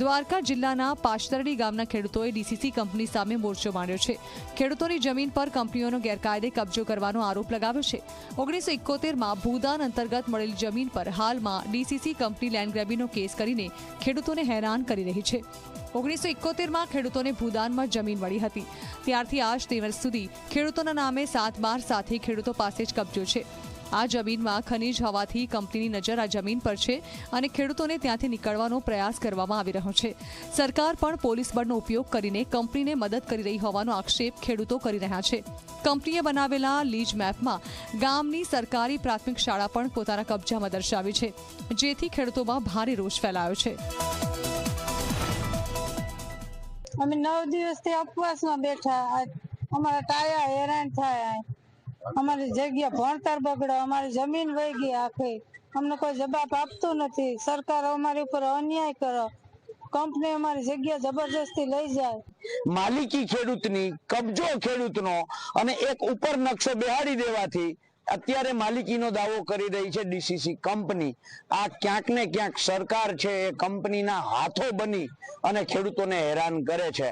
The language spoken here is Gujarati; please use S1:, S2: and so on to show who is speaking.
S1: દ્વારકા જિલ્લાના પાશતરડી ગામના ખેડૂતોએ ડીસીસી કંપની સામે મોરચો માંડ્યો છે. ખેડૂતોની જમીન પર કંપનીઓનો ગેરકાયદે કબજો કરવાનો આરોપ લગાવ્યો છે. ઓગણીસો ઇકોતેરમાં ભૂદાન અંતર્ગત મળેલી જમીન પર હાલમાં ડીસીસી કંપની લેન્ડ ગ્રેબીનો કેસ કરીને ખેડૂતોને હેરાન કરી રહી છે. ઓગણીસો ઇકોતેરમાં ખેડૂતોને ભૂદાનમાં જમીન મળી હતી. ત્યારથી આજ દિવસ સુધી ખેડૂતોના નામે સાત બાર સાથે ખેડૂતો પાસે જ કબજો છે. આ જમીનમાં ખનીજ હોવાથી કંપનીની નજર આ જમીન પર છે અને ખેડૂતોને ત્યાંથી નીકળવાનો પ્રયાસ કરવામાં આવી રહ્યો છે. સરકાર પણ પોલીસ બળનો ઉપયોગ કરીને કંપનીને મદદ કરી રહી હોવાનો આક્ષેપ ખેડૂતો કરી રહ્યા છે. કંપનીએ બનાવેલા લીજ મેપમાં ગામની સરકારી પ્રાથમિક શાળા પણ પોતાના કબજામાં દર્શાવી છે, જેથી ખેડૂતોમાં ભારે રોષ ફેલાયો છે.
S2: અમે નવ દિવસથી ઉપવાસમાં બેઠા અમારા ટાયા હેરાન થાય. અમારી જગ્યા ભણતર બગડે, અમારી જમીન વહી ગઈ આખી. અમને કોઈ જવાબ આપતું નથી. સરકાર અમારી ઉપર અન્યાય કરો. કંપની અમારી જગ્યા જબરજસ્તી લઈ જાય.
S3: માલિકી ખેડૂતની, કબજો ખેડૂતનો અને એક ઉપર નકશો બેહાડી દેવાથી અત્યારે માલિકીનો દાવો કરી રહી છે ડીસીસી કંપની. આ ક્યાંક ને ક્યાંક સરકાર છે એ કંપનીના હાથો બની અને ખેડૂતોને હેરાન કરે છે.